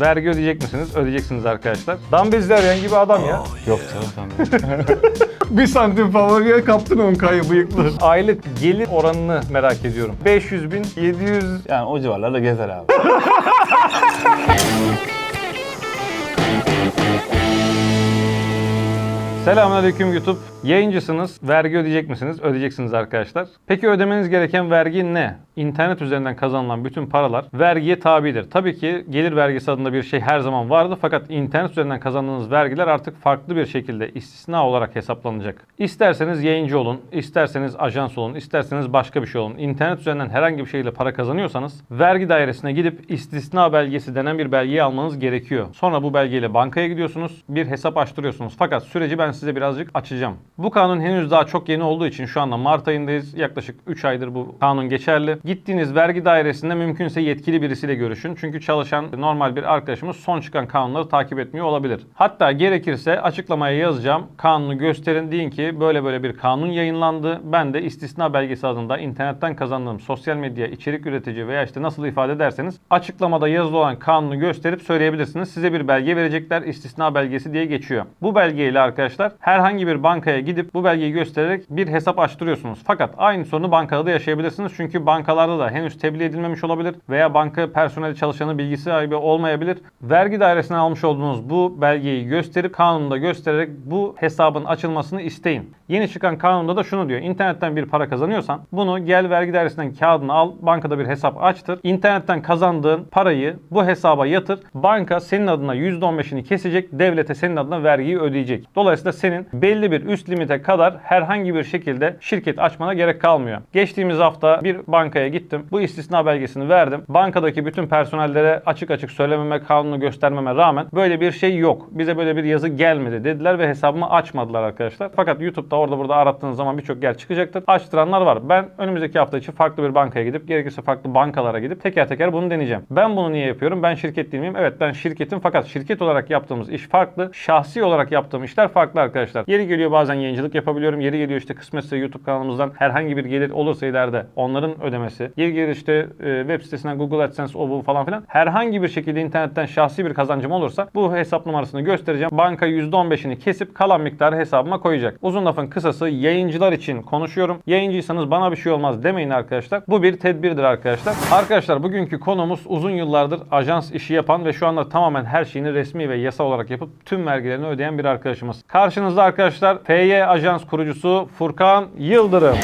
Vergi ödeyecek misiniz? Ödeyeceksiniz arkadaşlar. Dumbbells arayan gibi adam ya. Yok canım sen Bir santim favoriye kaptın 10K'yı bıyıklı. Aylık gelir oranını merak ediyorum. 500 bin, 700... Yani o civarlarda gezer abi. Selamünaleyküm YouTube. Yayıncısınız. Vergi ödeyecek misiniz? Ödeyeceksiniz arkadaşlar. Peki ödemeniz gereken vergi ne? İnternet üzerinden kazanılan bütün paralar vergiye tabidir. Tabii ki gelir vergisi adında bir şey her zaman vardı fakat internet üzerinden kazandığınız vergiler artık farklı bir şekilde istisna olarak hesaplanacak. İsterseniz yayıncı olun, isterseniz ajans olun, isterseniz başka bir şey olun. İnternet üzerinden herhangi bir şeyle para kazanıyorsanız vergi dairesine gidip istisna belgesi denen bir belgeyi almanız gerekiyor. Sonra bu belgeyle bankaya gidiyorsunuz, bir hesap açtırıyorsunuz. Fakat süreci ben size birazcık açacağım. Bu kanun henüz daha çok yeni olduğu için şu anda Mart ayındayız. Yaklaşık 3 aydır bu kanun geçerli. Gittiğiniz vergi dairesinde mümkünse yetkili birisiyle görüşün. Çünkü çalışan normal bir arkadaşımız son çıkan kanunları takip etmiyor olabilir. Hatta gerekirse açıklamaya yazacağım. Kanunu gösterin deyin ki böyle böyle bir kanun yayınlandı. Ben de istisna belgesi adında internetten kazandığım sosyal medya içerik üretici veya işte nasıl ifade ederseniz açıklamada yazılı olan kanunu gösterip söyleyebilirsiniz. Size bir belge verecekler. istisna belgesi diye geçiyor. Bu belgeyle arkadaşlar herhangi bir bankaya gidip bu belgeyi göstererek bir hesap açtırıyorsunuz. Fakat aynı sorunu bankada da yaşayabilirsiniz. Çünkü bankalarda da henüz tebliğ edilmemiş olabilir veya banka personeli çalışanı bilgisi sahibi olmayabilir. Vergi dairesinden almış olduğunuz bu belgeyi gösterip kanunda göstererek bu hesabın açılmasını isteyin. Yeni çıkan kanunda da şunu diyor. İnternetten bir para kazanıyorsan bunu gel vergi dairesinden kağıdını al, bankada bir hesap açtır. İnternetten kazandığın parayı bu hesaba yatır. Banka senin adına %15'ini kesecek, devlete senin adına vergiyi ödeyecek. Dolayısıyla senin belli bir üst limite kadar herhangi bir şekilde şirket açmana gerek kalmıyor. Geçtiğimiz hafta bir bankaya gittim. Bu istisna belgesini verdim. Bankadaki bütün personellere açık açık söylememe, kanunu göstermeme rağmen böyle bir şey yok. Bize böyle bir yazı gelmedi dediler ve hesabımı açmadılar arkadaşlar. Fakat YouTube'da orada burada arattığınız zaman birçok yer çıkacaktır. Açtıranlar var. Ben önümüzdeki hafta için farklı bir bankaya gidip gerekirse farklı bankalara gidip teker teker bunu deneyeceğim. Ben bunu niye yapıyorum? Ben şirket değil miyim? Evet ben şirketim fakat şirket olarak yaptığımız iş farklı. Şahsi olarak yaptığım işler farklı arkadaşlar. Yeri geliyor bazen yayıncılık yapabiliyorum. Yeri geliyor işte kısmetse YouTube kanalımızdan herhangi bir gelir olursa ileride onların ödemesi. Yeri geliyor işte e, web sitesinden Google AdSense o bu falan filan. Herhangi bir şekilde internetten şahsi bir kazancım olursa bu hesap numarasını göstereceğim. Banka %15'ini kesip kalan miktarı hesabıma koyacak. Uzun lafın kısası yayıncılar için konuşuyorum. Yayıncıysanız bana bir şey olmaz demeyin arkadaşlar. Bu bir tedbirdir arkadaşlar. Arkadaşlar bugünkü konumuz uzun yıllardır ajans işi yapan ve şu anda tamamen her şeyini resmi ve yasal olarak yapıp tüm vergilerini ödeyen bir arkadaşımız. Karşınızda arkadaşlar FY Ajans kurucusu Furkan Yıldırım.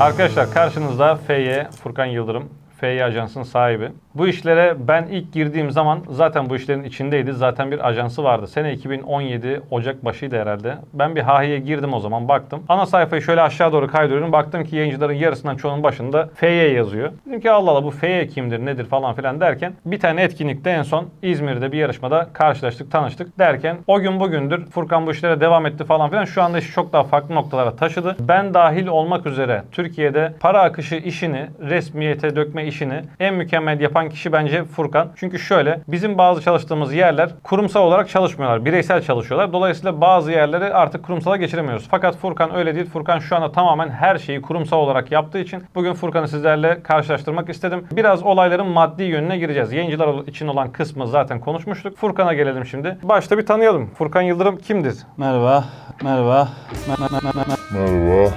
Arkadaşlar karşınızda FY Furkan Yıldırım. FY Ajans'ın sahibi. Bu işlere ben ilk girdiğim zaman zaten bu işlerin içindeydi. Zaten bir ajansı vardı. Sene 2017 Ocak başıydı herhalde. Ben bir Hahi'ye girdim o zaman baktım. Ana sayfayı şöyle aşağı doğru kaydırıyorum. Baktım ki yayıncıların yarısından çoğunun başında FY yazıyor. Dedim ki Allah Allah bu FY kimdir nedir falan filan derken bir tane etkinlikte en son İzmir'de bir yarışmada karşılaştık tanıştık derken o gün bugündür Furkan bu işlere devam etti falan filan. Şu anda işi çok daha farklı noktalara taşıdı. Ben dahil olmak üzere Türkiye'de para akışı işini resmiyete dökme işini en mükemmel yapan kişi bence Furkan. Çünkü şöyle bizim bazı çalıştığımız yerler kurumsal olarak çalışmıyorlar. Bireysel çalışıyorlar. Dolayısıyla bazı yerleri artık kurumsala geçiremiyoruz. Fakat Furkan öyle değil. Furkan şu anda tamamen her şeyi kurumsal olarak yaptığı için bugün Furkan'ı sizlerle karşılaştırmak istedim. Biraz olayların maddi yönüne gireceğiz. Yayıncılar için olan kısmı zaten konuşmuştuk. Furkan'a gelelim şimdi. Başta bir tanıyalım. Furkan Yıldırım kimdir? Merhaba, merhaba. Me- me- me- me- me- Merhaba,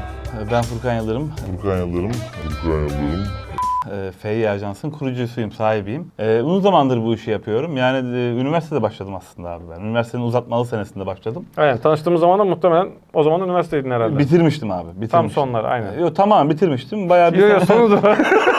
Ben Furkan Yıldırım. Furkan Yıldırım. Furkan Yıldırım. E, FY Ajans'ın kurucusuyum, sahibiyim. E, uzun zamandır bu işi yapıyorum. Yani e, üniversitede başladım aslında abi ben. Üniversitenin uzatmalı senesinde başladım. Evet tanıştığımız zaman da muhtemelen o zaman üniversiteydin herhalde. Bitirmiştim abi. Bitirmiştim. Tam sonlar aynen. Yok tamam bitirmiştim. Bayağı bir Yo yo sene- sonu da.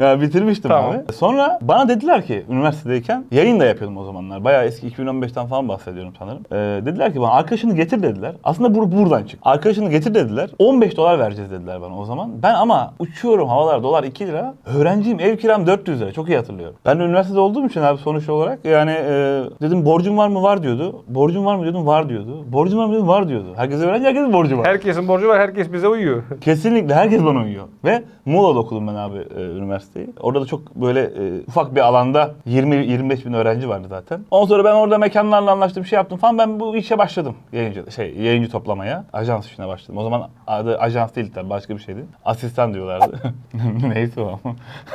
Ya bitirmiştim Tamam. abi. Sonra bana dediler ki üniversitedeyken yayın da yapıyordum o zamanlar. Bayağı eski 2015'ten falan bahsediyorum sanırım. Ee, dediler ki bana arkadaşını getir dediler. Aslında bur buradan çık. Arkadaşını getir dediler. 15 dolar vereceğiz dediler bana o zaman. Ben ama uçuyorum havalar dolar 2 lira. Öğrenciyim ev kiram 400 lira. Çok iyi hatırlıyorum. Ben de üniversitede olduğum için abi sonuç olarak yani e, dedim borcum var mı var diyordu. Borcum var mı diyordum var diyordu. Borcum var mı diyordum var diyordu. Herkes öğrenci herkesin borcu var. Herkesin borcu var, herkes bize uyuyor. Kesinlikle herkes bana uyuyor. Ve Muğla'da okudum ben abi e, üniversiteyi. Üniversiteyi. Orada da çok böyle e, ufak bir alanda 20-25 bin öğrenci vardı zaten. Ondan sonra ben orada mekanlarla anlaştım, şey yaptım falan. Ben bu işe başladım. Yayıncı, şey, yayıncı toplamaya. Ajans işine başladım. O zaman adı ajans değil tabii başka bir şeydi. Asistan diyorlardı. Neyse o.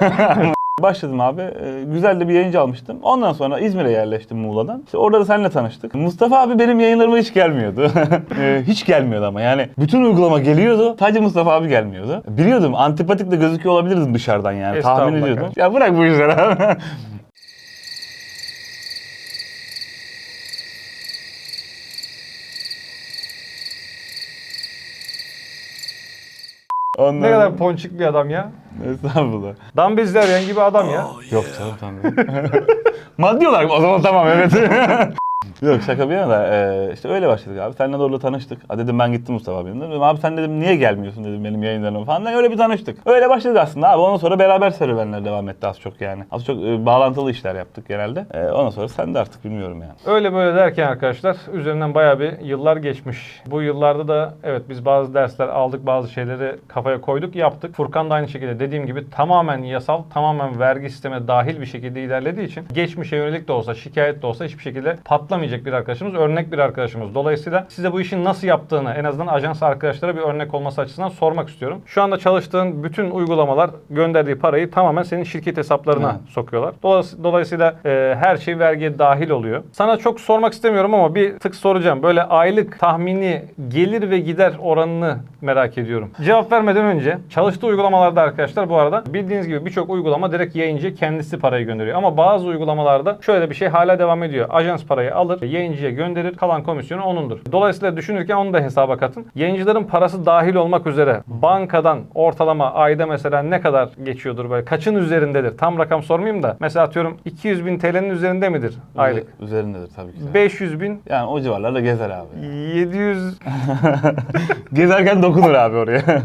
Başladım abi. Ee, güzel de bir yayıncı almıştım. Ondan sonra İzmir'e yerleştim Muğla'dan. İşte orada da seninle tanıştık. Mustafa abi benim yayınlarıma hiç gelmiyordu. Ee, hiç gelmiyordu ama yani bütün uygulama geliyordu. Sadece Mustafa abi gelmiyordu. Biliyordum antipatik de gözüküyor olabilirdim dışarıdan yani. Tahmin Estağfurullah ediyordum. Ya bırak bu işleri abi. Ondan Ne kadar ponçik bir adam ya. Estağfurullah. Dambizleryen gibi adam ya. Yok canım tamam. Maddi olarak o zaman tamam evet. Yok şaka bir yana da e, işte öyle başladık abi. Seninle orada tanıştık. Ha dedim ben gittim Mustafa abimle. Dedim abi sen dedim niye gelmiyorsun dedim benim yayınlarıma falan. Öyle bir tanıştık. Öyle başladık aslında abi. Ondan sonra beraber serüvenler devam etti az çok yani. Az çok e, bağlantılı işler yaptık genelde. E, ondan sonra sen de artık bilmiyorum yani. Öyle böyle derken arkadaşlar üzerinden bayağı bir yıllar geçmiş. Bu yıllarda da evet biz bazı dersler aldık, bazı şeyleri kafaya koyduk, yaptık. Furkan da aynı şekilde dediğim gibi tamamen yasal, tamamen vergi sistemine dahil bir şekilde ilerlediği için geçmişe yönelik de olsa, şikayet de olsa hiçbir şekilde patlamayacak bir arkadaşımız, örnek bir arkadaşımız. Dolayısıyla size bu işin nasıl yaptığını en azından ajans arkadaşlara bir örnek olması açısından sormak istiyorum. Şu anda çalıştığın bütün uygulamalar gönderdiği parayı tamamen senin şirket hesaplarına Evet. sokuyorlar. Dolayıs- Dolayısıyla e, her şey vergiye dahil oluyor. Sana çok sormak istemiyorum ama bir tık soracağım. Böyle aylık tahmini gelir ve gider oranını merak ediyorum. Cevap vermeden önce çalıştığı uygulamalarda arkadaşlar bu arada bildiğiniz gibi birçok uygulama direkt yayıncıya kendisi parayı gönderiyor. Ama bazı uygulamalarda şöyle bir şey hala devam ediyor. Ajans parayı alır, yayıncıya gönderir, kalan komisyonu onundur. Dolayısıyla düşünürken onu da hesaba katın. Yayıncıların parası dahil olmak üzere bankadan ortalama ayda mesela ne kadar geçiyordur böyle kaçın üzerindedir? Tam rakam sormayayım da mesela atıyorum 200 bin TL'nin üzerinde midir aylık? Üzerindedir tabii ki. 500 bin, Yani o civarlarda gezer abi. 700 Gezerken dokunur abi oraya.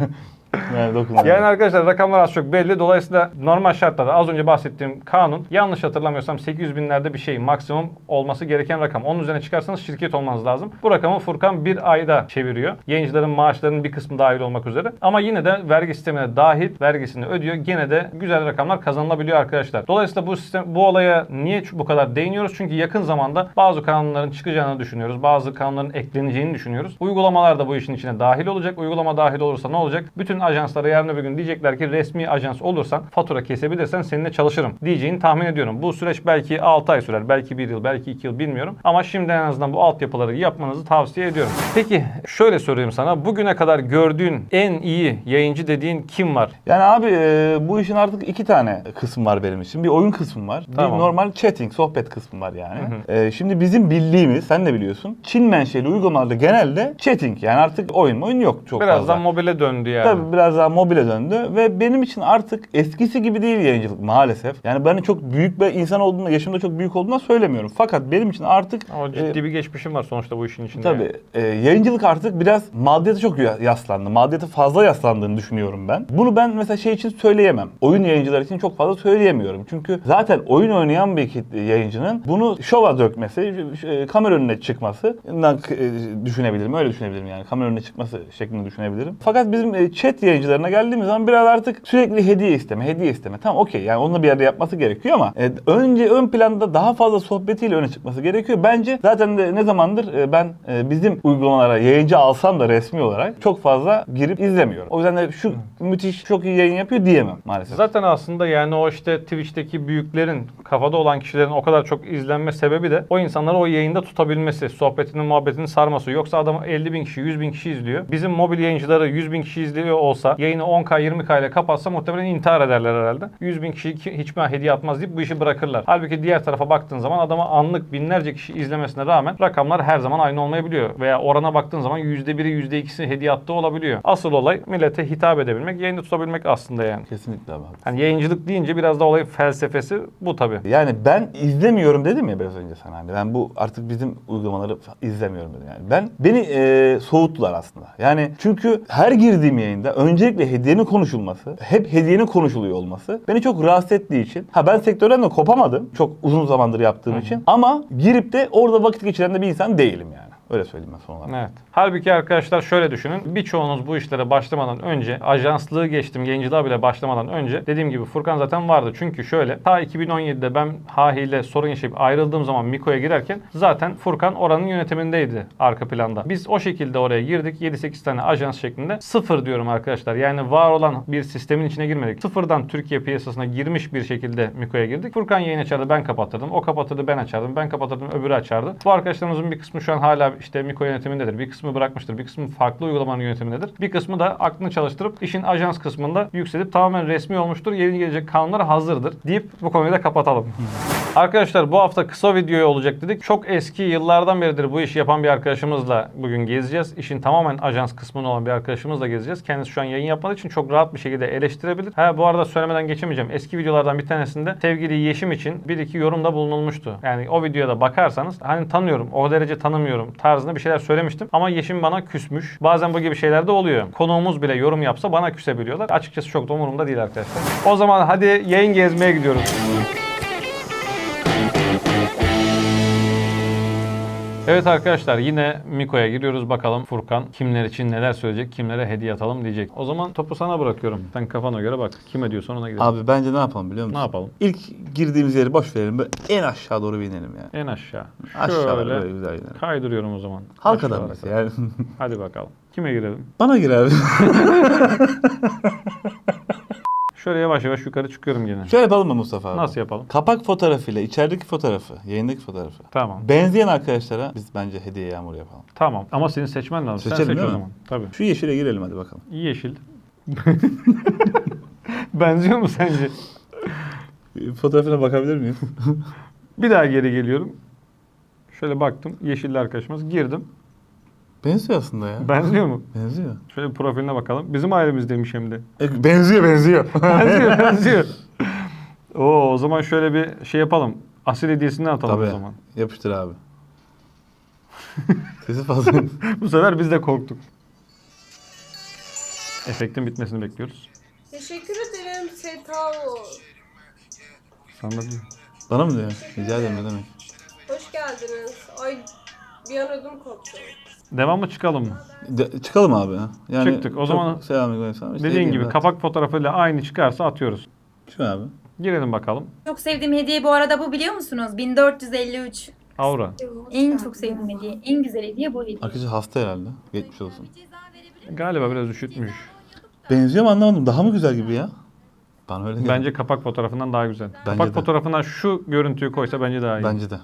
dokunur. Yani arkadaşlar rakamlar az çok belli. Dolayısıyla normal şartlarda az önce bahsettiğim kanun yanlış hatırlamıyorsam 800 binlerde bir şey maksimum olması gereken rakam. Onun üzerine çıkarsanız şirket olmanız lazım. Bu rakamı Furkan bir ayda çeviriyor. Yayıncıların maaşlarının bir kısmı dahil olmak üzere. Ama yine de vergi sistemine dahil vergisini ödüyor. Gene de güzel rakamlar kazanılabiliyor arkadaşlar. Dolayısıyla bu sistem bu olaya niye bu kadar değiniyoruz? Çünkü yakın zamanda bazı kanunların çıkacağını düşünüyoruz. Bazı kanunların ekleneceğini düşünüyoruz. Uygulamalar da bu işin içine dahil olacak. Uygulama dahil olursa ne olacak? Bütün ajanslara yarın öbür gün diyecekler ki resmi ajans olursan fatura kesebilirsen seninle çalışırım diyeceğini tahmin ediyorum. Bu süreç belki 6 ay sürer, belki 1 yıl, belki 2 yıl bilmiyorum. Ama şimdi en azından bu altyapıları yapmanızı tavsiye ediyorum. Peki şöyle sorayım sana. Bugüne kadar gördüğün en iyi yayıncı dediğin kim var? Yani abi e, bu işin artık iki tane kısmı var benim için. Bir oyun kısmı var. Tamam. Bir normal chatting, sohbet kısmı var yani. E, şimdi bizim bildiğimiz, sen de biliyorsun. Çin menşeli uygulamalarda genelde chatting. Yani artık oyun oyun yok çok Birazdan fazla. mobile döndü yani. Tabii biraz daha mobile döndü ve benim için artık eskisi gibi değil yayıncılık maalesef. Yani ben çok büyük bir insan olduğumda, yaşımda çok büyük olduğumda söylemiyorum. Fakat benim için artık Ama ciddi e, bir geçmişim var sonuçta bu işin içinde. Tabii. e, yayıncılık artık biraz maddiyata çok ya- yaslandı. Maddiyata fazla yaslandığını düşünüyorum ben. Bunu ben mesela şey için söyleyemem. Oyun yayıncılar için çok fazla söyleyemiyorum. Çünkü zaten oyun oynayan bir yayıncının bunu şova dökmesi, e, kamera önüne çıkması e, düşünebilirim. Öyle düşünebilirim yani. Kamera önüne çıkması şeklinde düşünebilirim. Fakat bizim e, chat yayıncılarına geldiğimiz zaman biraz artık sürekli hediye isteme, hediye isteme. Tamam okey yani onu bir yerde yapması gerekiyor ama e, önce ön planda daha fazla sohbetiyle öne çıkması gerekiyor. Bence zaten de ne zamandır e, ben e, bizim uygulamalara yayıncı alsam da resmi olarak çok fazla girip izlemiyorum. O yüzden de şu müthiş çok iyi yayın yapıyor diyemem maalesef. Zaten aslında yani o işte Twitch'teki büyüklerin, kafada olan kişilerin o kadar çok izlenme sebebi de o insanları o yayında tutabilmesi, sohbetini, muhabbetini sarması. Yoksa adam 50 bin kişi, 100 bin kişi izliyor. Bizim mobil yayıncıları 100 bin kişi izliyor olsa, yayını 10K, 20K ile kapatsa muhtemelen intihar ederler herhalde. 100 bin kişi ki- hiç mi hediye atmaz deyip bu işi bırakırlar. Halbuki diğer tarafa baktığın zaman adama anlık binlerce kişi izlemesine rağmen rakamlar her zaman aynı olmayabiliyor. Veya orana baktığın zaman %1'i %2'si hediye attığı olabiliyor. Asıl olay millete hitap edebilmek, yayında tutabilmek aslında yani. Kesinlikle abi. Hani yayıncılık deyince biraz da olayın felsefesi bu tabii. Yani ben izlemiyorum dedim ya biraz önce sana hani ben bu artık bizim uygulamaları izlemiyorum dedim yani. Ben beni e, soğuttular aslında. Yani çünkü her girdiğim yayında öncelikle hediyenin konuşulması, hep hediyenin konuşuluyor olması beni çok rahatsız ettiği için. Ha ben sektörden de kopamadım çok uzun zamandır yaptığım için ama girip de orada vakit geçiren de bir insan değilim yani. Öyle söyleyeyim ben son olarak. Evet. Halbuki arkadaşlar şöyle düşünün. Birçoğunuz bu işlere başlamadan önce, ajanslığı geçtim, yayıncılığa bile başlamadan önce dediğim gibi Furkan zaten vardı. Çünkü şöyle, ta 2017'de ben Hahi'yle sorun yaşayıp ayrıldığım zaman Miko'ya girerken zaten Furkan oranın yönetimindeydi arka planda. Biz o şekilde oraya girdik. 7-8 tane ajans şeklinde. Sıfır diyorum arkadaşlar. Yani var olan bir sistemin içine girmedik. Sıfırdan Türkiye piyasasına girmiş bir şekilde Miko'ya girdik. Furkan yayın açardı, ben kapatırdım. O kapatırdı, ben açardım. Ben kapatırdım, öbürü açardı. Bu arkadaşlarımızın bir kısmı şu an hala işte Miko yönetimindedir. Bir kısmı bırakmıştır. Bir kısmı farklı uygulamanın yönetimindedir. Bir kısmı da aklını çalıştırıp işin ajans kısmında yükselip tamamen resmi olmuştur. Yeni gelecek kanunlar hazırdır deyip bu konuyu da kapatalım. Arkadaşlar bu hafta kısa video olacak dedik. Çok eski yıllardan beridir bu işi yapan bir arkadaşımızla bugün gezeceğiz. İşin tamamen ajans kısmında olan bir arkadaşımızla gezeceğiz. Kendisi şu an yayın yapmadığı için çok rahat bir şekilde eleştirebilir. Ha bu arada söylemeden geçemeyeceğim. Eski videolardan bir tanesinde sevgili Yeşim için bir iki yorumda bulunulmuştu. Yani o videoda bakarsanız hani tanıyorum, o derece tanımıyorum tarzında bir şeyler söylemiştim. Ama Yeşim bana küsmüş. Bazen bu gibi şeyler de oluyor. Konuğumuz bile yorum yapsa bana küsebiliyorlar. Açıkçası çok da umurumda değil arkadaşlar. O zaman hadi yayın gezmeye gidiyoruz. Evet arkadaşlar yine Miko'ya giriyoruz bakalım Furkan kimler için neler söyleyecek, kimlere hediye atalım diyecek. O zaman topu sana bırakıyorum. Sen kafana göre bak. Kime diyorsan ona gidelim. Abi bence ne yapalım biliyor musun? Ne yapalım? İlk girdiğimiz yeri boş verelim. Böyle en aşağı doğru bir inelim yani. En aşağı. Aşağı Şöyle böyle güzel inelim. kaydırıyorum o zaman. Halkadan Aşağılara mesela yani. Hadi bakalım. Kime girelim? Bana gir abi. Şöyle yavaş yavaş yukarı çıkıyorum gene. Şöyle yapalım mı Mustafa abi? Nasıl yapalım? Kapak fotoğrafıyla içerideki fotoğrafı, yayındaki fotoğrafı. Tamam. Benzeyen arkadaşlara biz bence hediye yağmuru yapalım. Tamam. Ama senin seçmen lazım. Sen Seçelim, seç o değil mi? zaman. Tabii. Şu yeşile girelim hadi bakalım. Yeşil. Benziyor mu sence? Fotoğrafına bakabilir miyiz? Bir daha geri geliyorum. Şöyle baktım. Yeşilli arkadaşımız. Girdim. Benziyor aslında ya. Benziyor mu? Benziyor. Şöyle bir profiline bakalım. Bizim ailemizdeymiş hem de. E, benziyor benziyor. benziyor, benziyor. Oo, o zaman şöyle bir şey yapalım. Asil hediyesinden atalım Tabii. o zaman. Yapıştır abi. Sesi fazla. Bu sefer biz de korktuk. Efektin bitmesini bekliyoruz. Teşekkür ederim Setao. Sana değil. Bana mı diyor? Rica ederim ne demek. Hoş geldiniz. Ay bir an ödüm koptu. Devam mı çıkalım mı? De- çıkalım abi. ha. Yani Çıktık. O çok zaman selamünaleyküm. İşte Dediğin gibi var. kapak fotoğrafıyla aynı çıkarsa atıyoruz. Şu abi. Girelim bakalım. Çok sevdiğim hediye bu arada bu biliyor musunuz? 1453. Aura. En çok sevdiğim hediye. En güzel hediye bu hediye. Arkadaşı hasta herhalde. Geçmiş olsun. Galiba biraz üşütmüş. Benziyor mu anlamadım. Daha mı güzel gibi ya? Bana öyle geldi. Bence kapak fotoğrafından daha güzel. Bence kapak de. fotoğrafına şu görüntüyü koysa bence daha iyi. Bence de.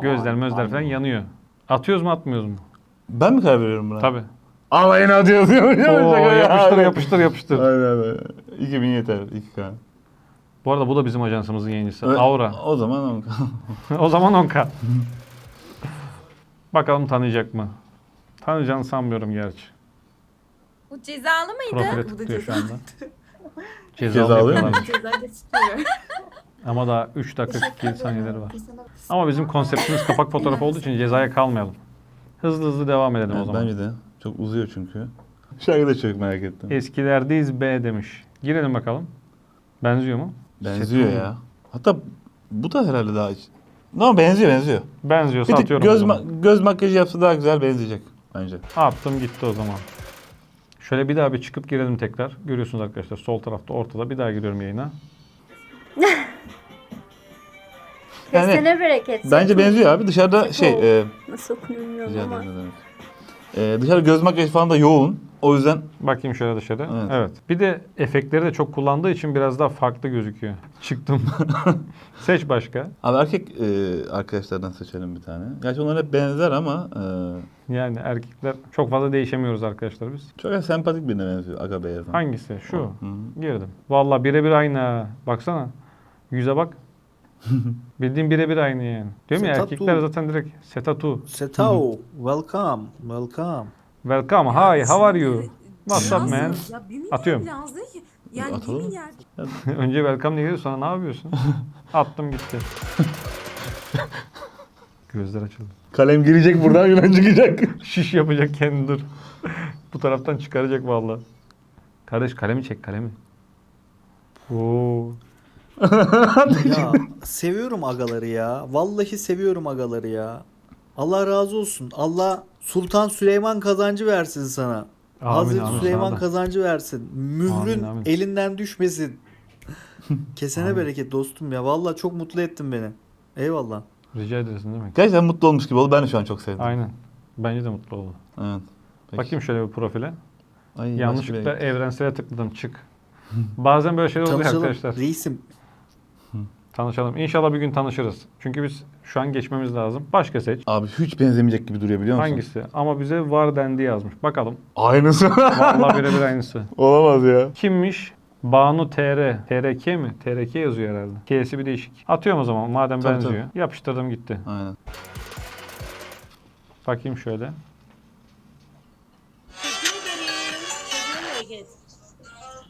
Gözler mözler falan yanıyor. Atıyoruz mu atmıyoruz mu? Ben mi karar veriyorum buna? Tabii. Alayını atıyoruz. Oo, yapıştır yapıştır yapıştır. Aynen aynen. 2000 yeter. 2K. Bu arada bu da bizim ajansımızın yayıncısı. Evet, Aura. O zaman o zaman 10K. Bakalım tanıyacak mı? Tanıyacağını sanmıyorum gerçi. Bu cezalı mıydı? Profile Bu da tıklıyor şu ceza- anda. Cezalı Cezalı mı? yapıyorlar. Ceza. Ama daha 3 dakika 47 saniyeleri var. Ama bizim konseptimiz kapak fotoğrafı olduğu için cezaya kalmayalım. Hızlı hızlı devam edelim o Evet, zaman. bence de. Çok uzuyor çünkü. Şarkı da çok merak ettim. Eskilerdeyiz B demiş. Girelim bakalım. Benziyor mu? Benziyor Sesim- ya. Hatta bu da herhalde daha... No benziyor benziyor. Benziyorsa Bir tık atıyorum o göz, zaman. ma- göz makyajı yapsa daha güzel benzeyecek bence. Attım gitti o zaman. Şöyle bir daha bir çıkıp girelim tekrar. Görüyorsunuz arkadaşlar sol tarafta ortada bir daha giriyorum yayına. Yani Kesene bereket. Bence benziyor abi. Dışarıda şey... E, Nasıl okunuyor bilmiyorum rica ama. ederim ne demek. E, dışarıda göz makyajı falan da yoğun. O yüzden Bakayım şöyle dışarı. Evet. Evet. Bir de efektleri de çok kullandığı için biraz daha farklı gözüküyor. Çıktım. Seç başka. Abi erkek e, arkadaşlardan seçelim bir tane. Gerçi onlar hep benzer ama e, Yani erkekler çok fazla değişemiyoruz arkadaşlar biz. çok sempatik birine benziyor. Aga beyazın. Hangisi? Şu. Hı hı. Girdim. Vallahi birebir aynı ha. Baksana. Yüze bak. Bildiğin birebir aynı yani. Değil mi? Setatu. Erkekler zaten direkt setatu. Setao, welcome, welcome. Welcome. Hi. How are you? What's up man? Atıyorum. Yani Atalım. Önce welcome diye sonra ne yapıyorsun? Attım gitti. Gözler açıldı. Kalem girecek buradan yılan çıkacak. Şiş yapacak kendi dur. Bu taraftan çıkaracak vallahi. Kardeş kalemi çek kalemi. Oo. Ya seviyorum agaları ya. Vallahi seviyorum agaları ya. Allah razı olsun. Allah Sultan Süleyman kazancı versin sana. Amin, Hazreti amin, Süleyman sana da. kazancı versin. Mührün Amin, amin. elinden düşmesin. Kesene bereket dostum ya. Vallahi çok mutlu ettin beni. Eyvallah. Rica edersin değil mi? Gerçekten mutlu olmuş gibi oldu. Ben de şu an çok sevdim. Aynen. Bence de mutlu oldu. Evet. Peki. Bakayım şöyle bir profile. Ay, Yanlışlıkla evrensele tıkladım çık. Bazen böyle şeyler oluyor arkadaşlar. Reisim. Tanışalım. İnşallah bir gün tanışırız. Çünkü biz şu an geçmemiz lazım. Başka seç. Abi hiç benzemeyecek gibi duruyor biliyor musun? Hangisi? Ama bize var dendi yazmış. Bakalım. Aynısı. Vallahi birebir aynısı. Olamaz ya. Kimmiş? Banu TR. TRK mi? TRK yazıyor herhalde. K'si bir değişik. Atıyorum o zaman madem Tabii, benziyor. Yapıştırdım gitti. Aynen. Bakayım şöyle. Teşekkür ederim. Teşekkür hareket.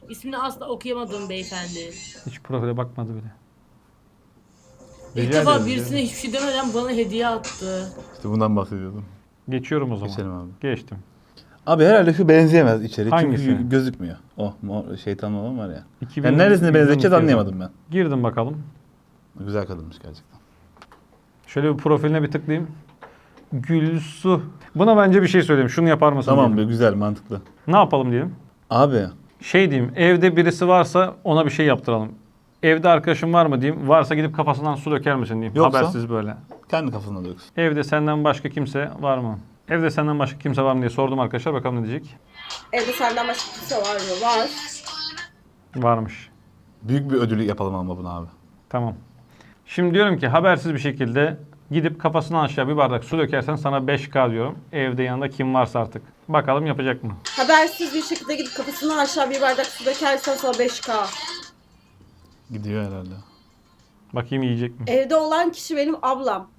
İsmini asla okuyamadığım beyefendi. Hiç profile bakmadı bile. İlk Rica defa birisine hiçbir şey demeden bana hediye attı. İşte bundan bahsediyordum. Geçiyorum o zaman. Geçelim abi. Geçtim. Abi herhalde şu benzeyemez içeri. Hangisi? Çünkü gözükmüyor. Oh mor şeytan olan var ya. 2000 Yani neresine 2012 benzeyeceğiz yazan. anlayamadım ben. Girdim bakalım. Güzel kadınmış gerçekten. Şöyle bir profiline bir tıklayayım. Gülsu. Buna bence bir şey söyleyeyim. Şunu yapar mısın? Tamam diyelim. be güzel mantıklı. Ne yapalım diyelim. Abi Şey diyeyim. Evde birisi varsa ona bir şey yaptıralım. Evde arkadaşın var mı diyeyim. Varsa gidip kafasından su döker misin diyeyim. Yoksa? Habersiz böyle. kendi kafasına döksün. Evde senden başka kimse var mı? Evde senden başka kimse var mı diye sordum arkadaşlar. Bakalım ne diyecek. Evde senden başka kimse var mı? Var. Varmış. Büyük bir ödül yapalım ama bunu abi. Tamam. Şimdi diyorum ki habersiz bir şekilde gidip kafasından aşağı bir bardak su dökersen sana 5K diyorum. Evde yanında kim varsa artık. Bakalım yapacak mı? Habersiz bir şekilde gidip kafasından aşağı bir bardak su dökersen sana 5K. Gidiyor herhalde. Bakayım yiyecek mi? Evde olan kişi benim ablam.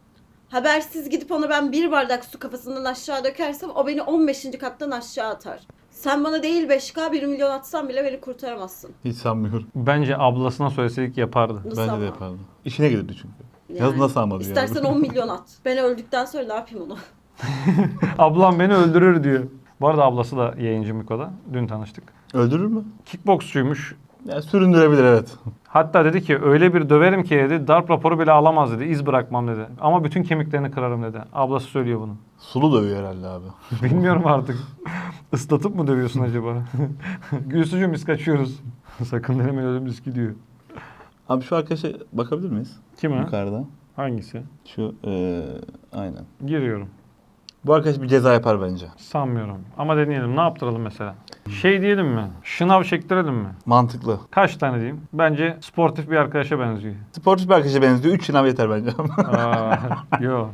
Habersiz gidip ona ben bir bardak su kafasından aşağı dökersem o beni 15. kattan aşağı atar. Sen bana değil 5K 1 milyon atsan bile beni kurtaramazsın. Hiç sanmıyorum. Bence ablasına söyleseydik yapardı. Nasıl Bence ama? de yapardı. İşine gelirdi çünkü. Yani. Yaz nasıl almadı ya? İstersen 10 milyon at. Ben öldükten sonra ne yapayım onu? Ablam beni öldürür diyor. Bu arada ablası da yayıncı Miko'da. Dün tanıştık. Öldürür mü? Kickboksçuymuş. Yani süründürebilir evet. Hatta dedi ki öyle bir döverim ki dedi darp raporu bile alamaz dedi. iz bırakmam dedi. Ama bütün kemiklerini kırarım dedi. Ablası söylüyor bunu. Sulu dövüyor herhalde abi. Bilmiyorum artık. Islatıp mı dövüyorsun acaba? Gülsücüğüm biz kaçıyoruz. Sakın denemeyin ölüm riski diyor. Abi şu arkadaşa bakabilir miyiz? Kim ha? Yukarıda. Hangisi? Şu eee aynen. Giriyorum. Bu arkadaş bir ceza yapar bence. Sanmıyorum. Ama deneyelim. Ne yaptıralım mesela? Şey diyelim mi? Şınav çektirelim mi? Mantıklı. Kaç tane diyeyim? Bence sportif bir arkadaşa benziyor. Sportif bir arkadaşa benziyor. 3 şınav yeter bence. Aa, yo.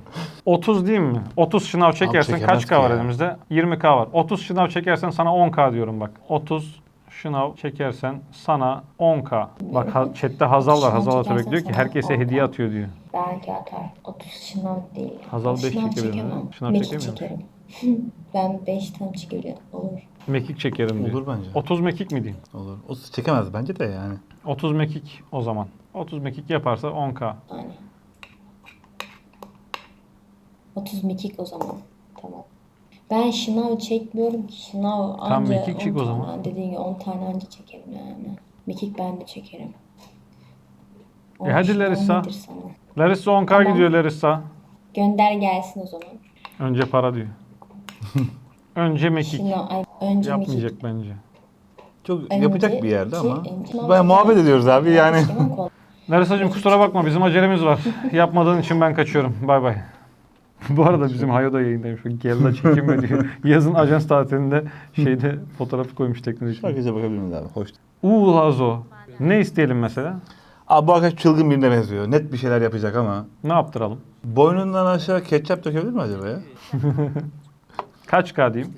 30 diyeyim mi? 30 şınav çekersen çekemez kaç ki K var ya. elimizde? 20K var. 30 şınav çekersen sana 10K diyorum bak. 30 şınav çekersen sana 10K. Bak ha, chatte Hazal var. Hazal Atabek diyor ki herkese hediye atıyor diyor. Belki atar. 30 şınav değil. Hazal beş Şınav çekebilir mi? çekemem. Şınav Mekik çekemiyor çekerim. ben 5 tane çekebilirim. Olur. Mekik çekerim diyor. Olur bence. 30 mekik mi diyeyim? Olur. O çekemez bence de yani. 30 mekik o zaman. 30 mekik yaparsa 10K. Aynen. 30 mekik o zaman. Tamam. Ben şınav çekmiyorum ki. Şınav anca Tamam, mekik 10 çek o tane. zaman. Dediğin gibi 10 tane anca çekerim yani. Mekik ben de çekerim. E On hadi şınav Larissa. nedir sana? Larissa 10K Tamam. gidiyor Larissa. Gönder gelsin o zaman. Önce para diyor. Önce mekik. Şınav, ay, önce mekik. Yapmayacak bence. Çok Önce yapacak bir yerde ki- ama. şınav Baya muhabbet ediyoruz abi yani. Şınav kolay. Larissa'cığım kusura bakma bizim acelemiz var. Yapmadığın için ben kaçıyorum. Bay bay. Bu arada bizim Hayo da yayındaymış. Gella çekinme diyor. Yazın ajans tatilinde şeyde fotoğrafı koymuş teknoloji. arkadaşa bakabilir miyiz abi? Hoş. Hazo. Ne isteyelim mesela? Abi bu arkadaş çılgın birine benziyor. Net bir şeyler yapacak ama. Ne yaptıralım? Boynundan aşağı ketçap dökebilir mi acaba ya? Kaç K diyeyim?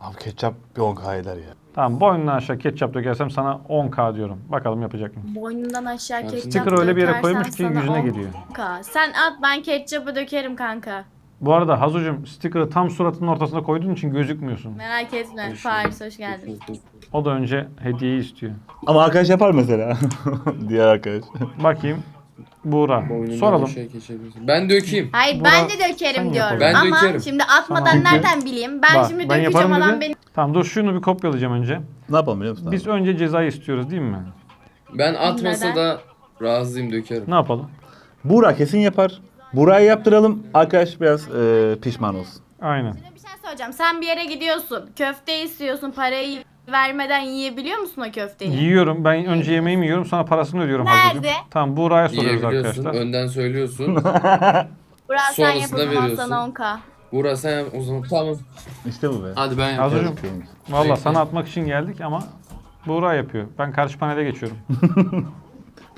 Abi ketçap bir 10k eder ya. Tamam boynuna aşağı ketçap dökersem sana 10K diyorum. Bakalım yapacak mı? Boynundan aşağı ketçap Sticker öyle bir yere dökersen koymuş ki sana yüzüne 10 geliyor. K. Sen at ben ketçapı dökerim kanka. Bu arada Hazocuğum sticker'ı tam suratının ortasına koyduğun için gözükmüyorsun. Merak etme. Paris hoş geldin. O da önce hediyeyi istiyor. Ama arkadaş yapar mesela. Diğer arkadaş. Bakayım. Buğra. Soralım. Ben dökeyim. Hayır Burak, ben de sen dökerim diyorum. Ben Ama dökerim. şimdi atmadan Tamam. nereden bileyim? Ben Bak, şimdi ben dökeceğim yaparım adam dedi. beni. Tamam dur şunu bir kopyalayacağım önce. Ne yapalım biliyor musun? abi? Biz önce cezayı istiyoruz değil mi? Ben atmasa Neden? da razıyım dökerim. Ne yapalım? Buğra kesin yapar. Burayı yaptıralım. Arkadaş biraz e, pişman olsun. Aynen. Bir şey söyleyeceğim. Sen bir yere gidiyorsun. Köfte istiyorsun. Parayı vermeden yiyebiliyor musun o köfteyi? Yiyorum. Ben önce yemeğimi yiyorum sonra parasını ödüyorum. Nerede? Tamam Buğra'ya soruyoruz Yiyebiliyorsun, arkadaşlar. önden söylüyorsun. Burak sen yap o Sonrasında zaman veriyorsun. sana 10k. Buğra sen o zaman. Tamam. İşte bu be. Hadi ben Hazırım. yapıyorum. Valla sana atmak için geldik ama Buğra yapıyor. Ben karşı panele geçiyorum.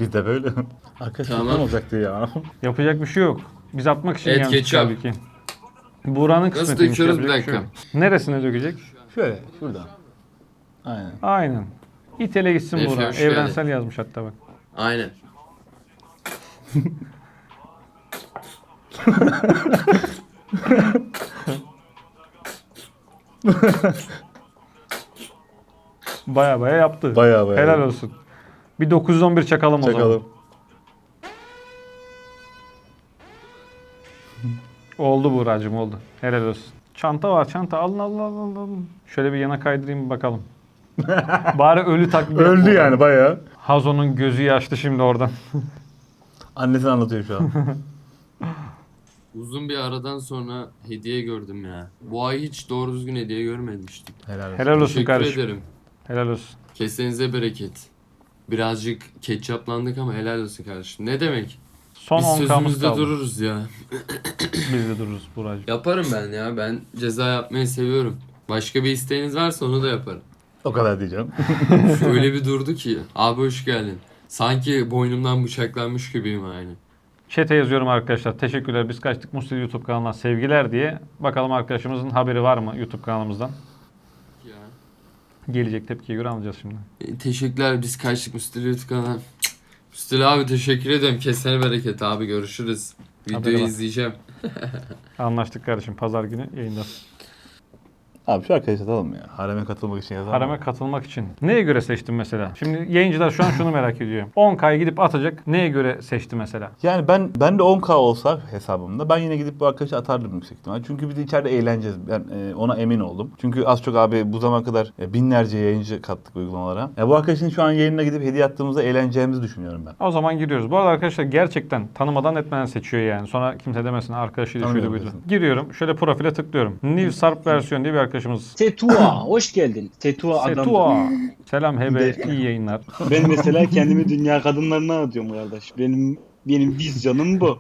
Biz de böyle. Arkadaş Tamam. tamam. olacaktı ya. Yapacak bir şey yok. Biz atmak için Et, geldik tabii ki. Buğra'nın Nasıl kısmetiymiş. döküyoruz? Bir yapacak şey dakika. yok. Neresine dökecek? Şöyle şuradan. Aynen. Aynen. İtele gitsin Efe, Buğra. hoş Evrensel yazmış hatta bak. Aynen. Baya baya yaptı. Baya baya. Helal olsun. Bir 911 çakalım, o zaman. Çakalım. Oldu Buğra'cığım oldu. Helal olsun. Çanta var çanta. Alın alın alın alın. Şöyle bir yana kaydırayım bir bakalım. Bari ölü taklidi Öldü yapma. yani bayağı. Hazo'nun gözü yaşlı şimdi oradan. Annesini anlatıyor şu an. Uzun bir aradan sonra hediye gördüm ya. Bu ay hiç doğru düzgün hediye görmemiştim. Helal olsun. Helal olsun Teşekkür kardeşim. ederim. Helal olsun. Kesenize bereket. Birazcık ketçaplandık ama helal olsun kardeşim. Ne demek? Son Biz 10 kamız sözümüzde kaldı. dururuz ya. Biz de dururuz Buğra'cığım. Yaparım ben ya. Ben ceza yapmayı seviyorum. Başka bir isteğiniz varsa onu da yaparım. O kadar diyeceğim. Öyle bir durdu ki. Abi hoş geldin. Sanki boynumdan bıçaklanmış gibiyim aynı. Chat'e yazıyorum arkadaşlar. Teşekkürler. Biz kaçtık Musti YouTube kanalına sevgiler diye. Bakalım arkadaşımızın haberi var mı YouTube kanalımızdan? Ya. Gelecek tepkiye göre anlayacağız şimdi. E, teşekkürler biz kaçtık Müstili YouTube kanalına. Müstili abi teşekkür ederim. Kesene bereket abi görüşürüz. Haberi Videoyu var. izleyeceğim. Anlaştık kardeşim. Pazar günü yayında. Abi şu arkadaşı atalım ya. Hareme katılmak için yazalım. Hareme katılmak için. Neye göre seçtin mesela? Şimdi yayıncılar şu an şunu merak ediyor. 10K'yı gidip atacak. Neye göre seçti mesela? Yani ben ben de 10k olsa hesabımda ben yine gidip bu arkadaşı atardım yüksek ihtimal. Çünkü biz de içeride eğleneceğiz. Ben e, ona emin oldum. Çünkü az çok abi bu zamana kadar e, binlerce yayıncı kattık uygulamalara. Ya bu arkadaşın şu an yayınına gidip hediye attığımızda eğleneceğimizi düşünüyorum ben. O zaman giriyoruz. Bu arada arkadaşlar gerçekten tanımadan etmeden seçiyor yani. Sonra kimse demesin arkadaşıyla şöyle Tanımıyorum buydu. Giriyorum. Şöyle profile tıklıyorum. New Sarp versiyon diye bir arkadaşımız. Tetua, hoş geldin. Tetua adam. Setua. Selam Hebe. iyi yayınlar. Ben mesela kendimi dünya kadınlarına atıyorum kardeş. Benim benim vizyonum bu.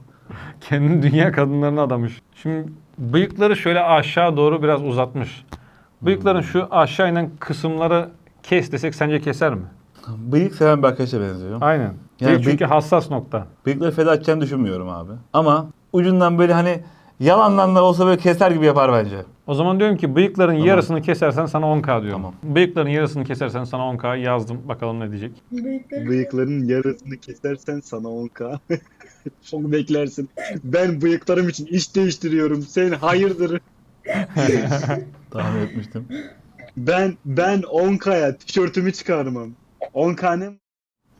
Kendini dünya kadınlarına adamış. Şimdi bıyıkları şöyle aşağı doğru biraz uzatmış. Bıyıkların şu aşağı inen kısımları kes desek sence keser mi? Bıyık seven bir arkadaşa benziyor. Aynen. Yani Bıyık çünkü bıyık- hassas nokta. Bıyıkları feda edeceğini düşünmüyorum abi. Ama ucundan böyle hani yalandan da olsa böyle keser gibi yapar bence. O zaman diyorum ki bıyıkların Tamam. yarısını kesersen sana 10k diyorum. Tamam. Bıyıkların yarısını kesersen sana 10k yazdım. Bakalım ne diyecek. Bıyıkların yarısını kesersen sana 10k. Çok beklersin. Ben bıyıklarım için iş değiştiriyorum. Sen hayırdır? Tahmin etmiştim. Ben ben 10k'ya tişörtümü çıkarmam. 10k ne?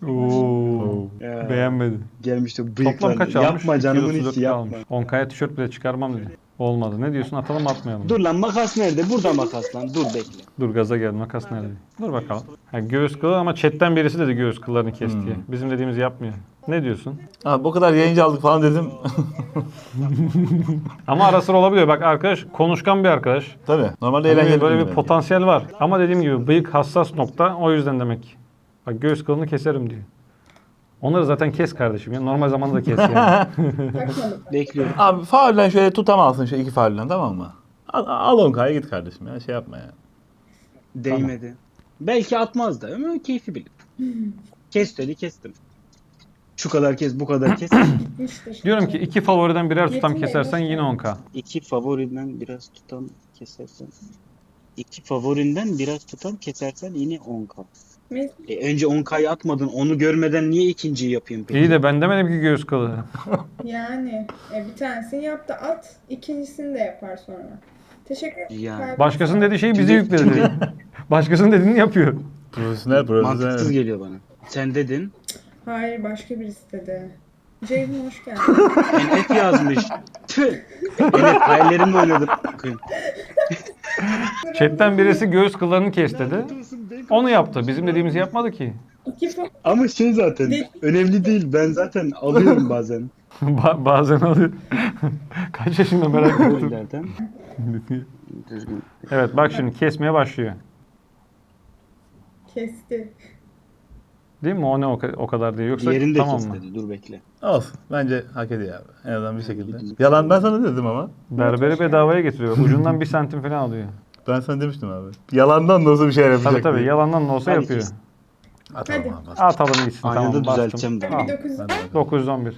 Oo. Ya, Beğenmedi. Gelmişti Toplam kaç almış? Yapma canımın 234 içi yapma. almış. 10k'ya tişört bile çıkarmam dedi. Olmadı. Ne diyorsun? Atalım mı atmayalım? Dur lan makas nerede? Burada makas lan. Dur bekle. Dur gaza gel. Makas nerede? Dur bakalım. Ha, göğüs kılı ama chatten birisi dedi göğüs kıllarını kes Hmm. diye. Bizim dediğimizi yapmıyor. Ne diyorsun? Abi o kadar yayıncı aldık falan dedim. Ama ara sıra olabiliyor. Bak arkadaş konuşkan bir arkadaş. Tabii. Normalde Hani eğlenceli böyle bir potansiyel var. Ama dediğim gibi bıyık hassas nokta. O yüzden demek. Bak göğüs kılını keserim diyor. Onları zaten kes kardeşim. Ya. Normal zamanda da kes yani. Bekliyorum. Abi faulden şöyle tutamazsın şu iki faulden tamam mı? Al, al 10k'ya git kardeşim ya şey yapma ya. Değmedi. Belki atmaz da ama keyfi bilir. Kes dedi kestim. Şu kadar kes bu kadar kes. Diyorum ki iki favoriden birer tutam kesersen yine 10k. İki favorinden biraz tutan kesersen. İki favorinden biraz tutan kesersen yine 10k. E, önce 10k'yı atmadın onu görmeden niye ikinciyi yapayım peki? İyi de ben demedim ki göğüs kılı. Yani e, bir tanesini yaptı at, ikincisini de yapar sonra. Teşekkür ederim. Yani. Başkasının dediği şeyi bize Çünkü- yükledi. Başkasının dediğini yapıyor. Profesyonel Mantıksız profesyonel. geliyor bana. Sen dedin. Hayır başka birisi dedi. Ceyhun hoş geldin. Enet yazmış. Tüh. Enet hayallerimle oynadım. Bakayım. Chatten birisi göğüs kıllarını kes dedi. Onu yaptı. Bizim dediğimizi yapmadı ki. İki fa- Ama şey zaten Ne? önemli değil. Ben zaten alıyorum bazen. Ba- bazen oluyor. Kaç yaşında merak ettim. Düzgün. evet bak şimdi kesmeye başlıyor. Kesti. Değil mi? O ne o, ka- o kadar değil. Yoksa Diğerini de tamam kes mı? dedi. Dur bekle. Olsun. Bence hak ediyor abi. En azından bir şekilde. Yalan ben sana dedim ama. Berberi bedavaya getiriyor. Ucundan bir santim falan alıyor. Ben sana demiştim abi. Yalandan da olsa bir şeyler yapacak Tabii tabii diye. yalandan da olsa Hadi yapıyor. kes. Atalım Hadi. abi. bas. Atalım gitsin Aynada tamam bastım. düzelteceğim de. Al. Bir 900 Ben de bakalım. 911.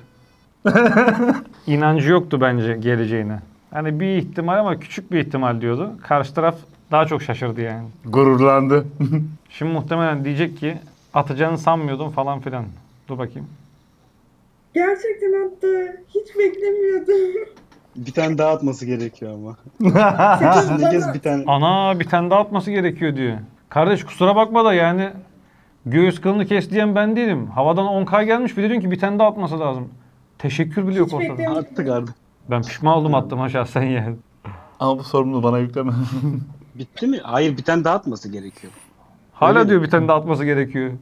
İnancı yoktu bence geleceğine. Hani bir ihtimal ama küçük bir ihtimal diyordu. Karşı taraf daha çok şaşırdı yani. Gururlandı. Şimdi muhtemelen diyecek ki atacağını sanmıyordum falan filan. Dur bakayım. Gerçekten attı. Hiç beklemiyordum. Bir tane daha atması gerekiyor ama. Sekiz kez bir tane. Ana bir tane daha atması gerekiyor diyor. Kardeş kusura bakma da yani göğüs kılını kes diyen ben değilim. Havadan 10k gelmiş bir de diyorsun ki bir tane daha atması lazım. Teşekkür bile yok Hiç ortada. beklemiyordum. Attık artık. Ben pişman oldum attım ha şahsen yani. Ama bu sorumluluğu bana yükleme. Bitti mi? Hayır bir tane daha atması gerekiyor. Hala Öyle diyor bir tane daha atması gerekiyor.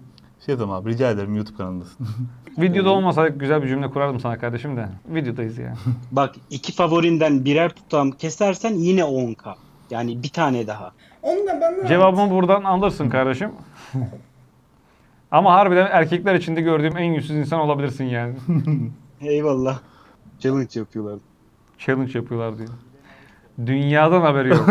şey yapalım abi rica ederim YouTube kanalındasın. Videoda olmasa güzel bir cümle kurardım sana kardeşim de. Videodayız yani. Bak iki favorinden birer tutam kesersen yine 10k. Yani bir tane daha. Onu da bana at. Cevabımı buradan alırsın kardeşim. Ama harbiden erkekler içinde gördüğüm en yüzsüz insan olabilirsin yani. Eyvallah. Challenge yapıyorlar. Challenge yapıyorlar diyor. Dünyadan haberi yok.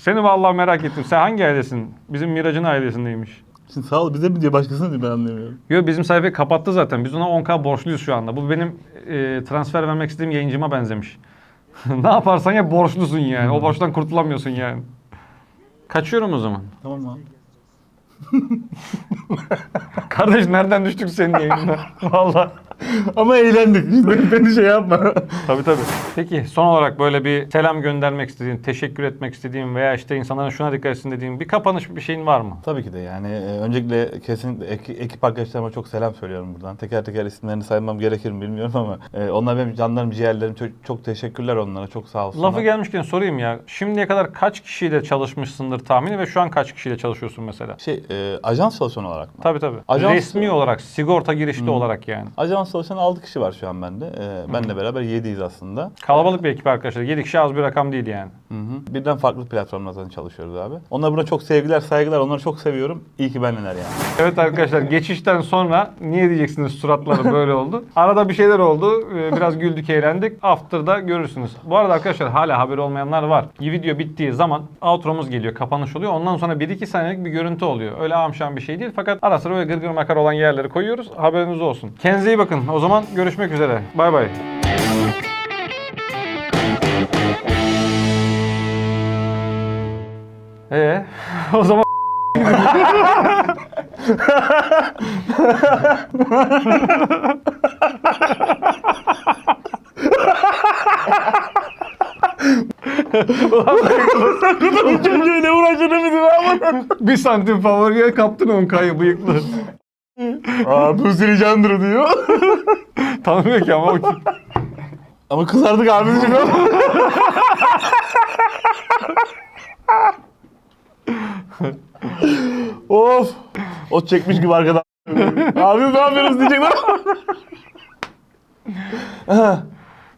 Seni vallahi merak ettim. Sen hangi ailesin? Bizim Miraç'ın ailesindeymiş. Şimdi sağ ol bize mi diyor başkasına diyor ben anlamıyorum. Yo bizim sayfayı kapattı zaten. Biz ona 10k borçluyuz şu anda. Bu benim e, transfer vermek istediğim yayıncıma benzemiş. ne yaparsan ya borçlusun yani. O borçtan kurtulamıyorsun yani. Kaçıyorum o zaman. Tamam abi. Kardeş nereden düştük senin yayınına? Vallahi. Ama eğlendik. Beni, beni şey yapma. Tabii tabii. Peki son olarak böyle bir selam göndermek istediğin, teşekkür etmek istediğin veya işte insanların şuna dikkat etsin dediğin bir kapanış bir şeyin var mı? Tabii ki de yani e, öncelikle kesinlikle ek- ekip arkadaşlarıma çok selam söylüyorum buradan. Teker teker isimlerini saymam gerekir mi bilmiyorum ama e, onlar benim canlarım, ciğerlerim. Çok, çok teşekkürler onlara. Çok sağ olsunlar. Lafı gelmişken sorayım ya. Şimdiye kadar kaç kişiyle çalışmışsındır tahmini ve şu an kaç kişiyle çalışıyorsun mesela? Şey, e, ajans çalışanı olarak mı? Tabii tabii. Ajans- Resmi olarak, sigorta girişli olarak yani. Ajans çalışanı 6 kişi var şu an bende. E, benle beraber 7'yiz aslında. Kalabalık bir ekip arkadaşlar. 7 kişi az bir rakam değil yani. Hı hı. Birden farklı platformlardan çalışıyoruz abi. Onlara buna çok sevgiler, saygılar. Onları çok seviyorum. İyi ki benleler yani. Evet arkadaşlar geçişten sonra niye diyeceksiniz suratları böyle oldu. Arada bir şeyler oldu. Ee, Biraz güldük eğlendik. After'da görürsünüz. Bu arada arkadaşlar hala haberi olmayanlar var. Video bittiği zaman outro'muz geliyor. Kapanış oluyor. Ondan sonra 1-2 saniyelik bir görüntü oluyor. Öyle amşan bir şey değil. Fakat ara sıra böyle gırgır makar olan yerleri koyuyoruz. Haberiniz olsun. Kendinize iyi bakın. O zaman görüşmek üzere. Bay bay. Ee, o zaman bir santim favoriye kaptın 10K'yı bıyıklı. Aa bu Siricandır diyor. Tanımıyor ki ama o kim? Ama kızardık abicim. of. O çekmiş gibi arkadan. Abi ne yapıyorsunuz diyecekler.